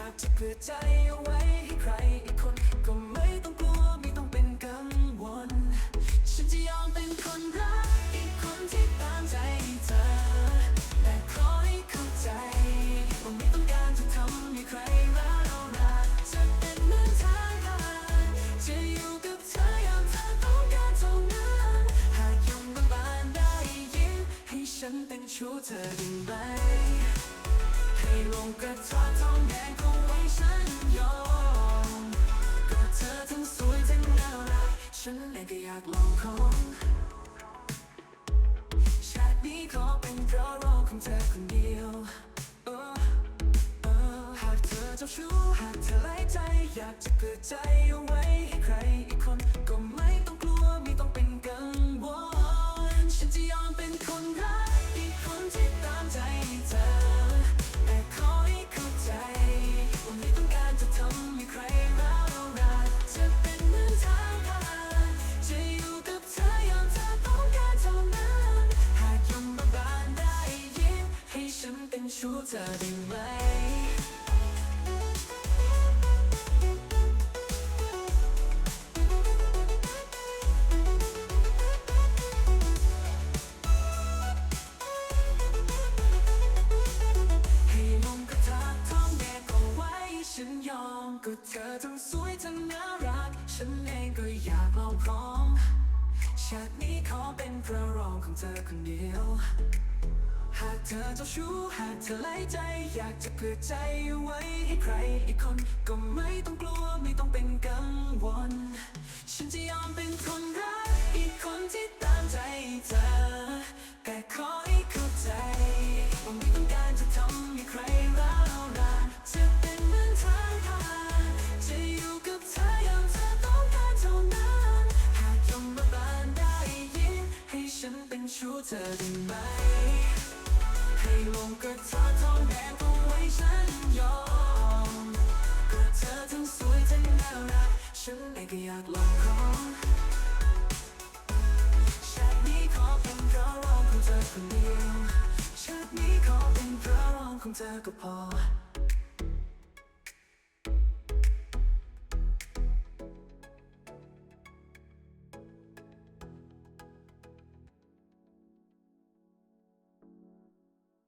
อยากจะเผื่อใจเอาไว้ให้ใครอีกคน ก็ไม่ต้องกลัวไม่ต้องเป็นกังวล ฉันจะยอมเป็นคนรักอีกคนที่ตามใจเธอ แต่ขอให้เข้าใจว่าไม่ต้องการจะทำให้ใครรักเรารักจะเป็นเหมือนทางผ่านจะอยู่กับเธอยามเธอต้องการเท่านั้นหากยมบางบานได้ยินให้ฉันเป็นชู้เธอได้ไหม ให้ลงกระทะทองแดงก็ไว้ฉันยอมก็เธอทั้งสวยทั้งน่ารักฉันเลยก็อยากลองของชาตินี้ขอเป็นเพราะรองของเธอคนเดียวหากเธอเจ้าชู้หากเธอไล่ใจอยากจะเปิดใจเอาไว้ ชู้เธอได้ไหมให้ลงกะทะทองแดงก็ไว้ฉันยอมก็เธอทั้งสวยทั้งน่ารัก ฉันเองก็อยากลองพร้อมชาตินี้ขอเป็นพระรองของเธอคนเดียว หากเธอเจ้าชู้หากเธอไล่ใจ อยากจะเผื่อใจไว้ให้ใครอีกคน ก็ไม่ต้องกลัวไม่ต้องเป็นกังวล ฉันจะยอมเป็นคนรักอีกคนที่ตามใจเธอ แต่ขอให้เข้าใจว่าไม่ต้องการจะทำให้ใครรักเรารักจะเป็นเหมือนทางผ่านจะอยู่กับเธอยามเธอต้องการเท่านั้นหากยมมาบานได้ยินให้ฉันเป็นชู้เธอได้ไหม ให้ลงกระทะทองแดงก็ไว้ฉันยอมก็เธอทั้งสวยทั้งน่ารัก ฉันเองก็อยากลองของชาตินี้ขอเป็นเพราะรองของเธอคนเดียวชาตินี้ขอเป็นเพราะรองของเธอก็พอ